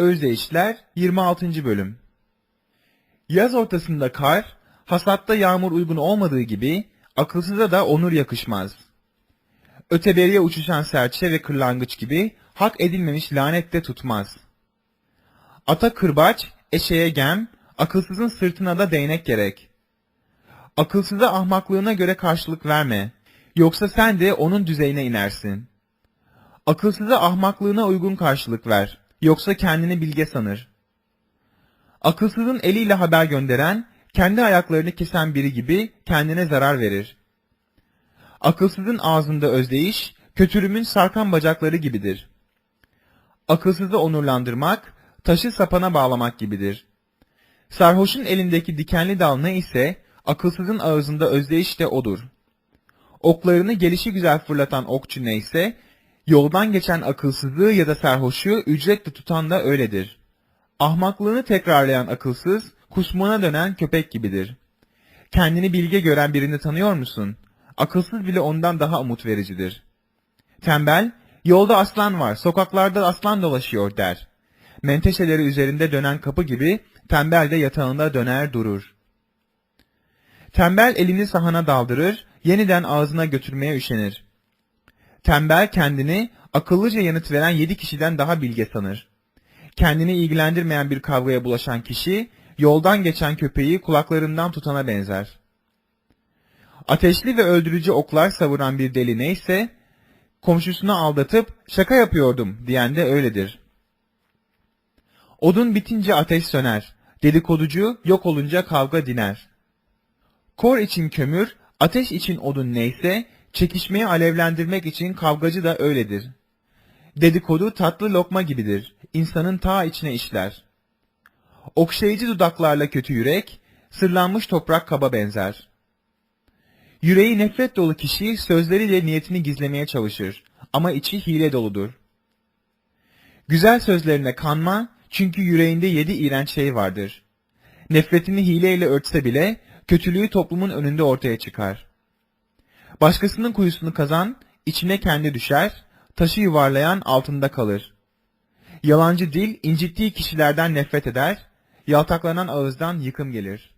Özdeyişler 26. Bölüm Yaz ortasında kar, hasatta yağmur uygun olmadığı gibi akılsıza da onur yakışmaz. Öteberiye uçuşan serçe ve kırlangıç gibi hak edilmemiş lanet de tutmaz. Ata kırbaç, eşeğe gem, akılsızın sırtına da değnek gerek. Akılsıza ahmaklığına göre karşılık verme, yoksa sen de onun düzeyine inersin. Akılsıza ahmaklığına uygun karşılık ver, yoksa kendini bilge sanır. Akılsızın eliyle haber gönderen, kendi ayaklarını kesen biri gibi kendine zarar verir. Akılsızın ağzında özdeyiş, kötürümün sarkan bacakları gibidir. Akılsızı onurlandırmak, taşı sapana bağlamak gibidir. Sarhoşun elindeki dikenli dal ne ise, akılsızın ağzında özdeyiş de odur. Oklarını gelişi güzel fırlatan okçu neyse, yoldan geçen akılsızlığı ya da sarhoşu ücretle tutan da öyledir. Ahmaklığını tekrarlayan akılsız, kusmuna dönen köpek gibidir. Kendini bilge gören birini tanıyor musun? Akılsız bile ondan daha umut vericidir. Tembel, yolda aslan var, sokaklarda aslan dolaşıyor der. Menteşeleri üzerinde dönen kapı gibi, tembel de yatağında döner durur. Tembel elini sahana daldırır, yeniden ağzına götürmeye üşenir. Tembel kendini akıllıca yanıt veren yedi kişiden daha bilge sanır. Kendini ilgilendirmeyen bir kavgaya bulaşan kişi, yoldan geçen köpeği kulaklarından tutana benzer. Ateşli ve öldürücü oklar savuran bir deli neyse, komşusunu aldatıp şaka yapıyordum diyen de öyledir. Odun bitince ateş söner, dedikoducu yok olunca kavga diner. Kor için kömür, ateş için odun neyse, çekişmeyi alevlendirmek için kavgacı da öyledir. Dedikodu tatlı lokma gibidir, insanın ta içine işler. Okşayıcı dudaklarla kötü yürek, sırlanmış toprak kaba benzer. Yüreği nefret dolu kişi sözleriyle niyetini gizlemeye çalışır ama içi hile doludur. Güzel sözlerine kanma çünkü yüreğinde yedi iğrenç şey vardır. Nefretini hileyle örtse bile kötülüğü toplumun önünde ortaya çıkar. Başkasının kuyusunu kazan, içine kendi düşer, taşı yuvarlayan altında kalır. Yalancı dil incittiği kişilerden nefret eder, yaltaklanan ağızdan yıkım gelir.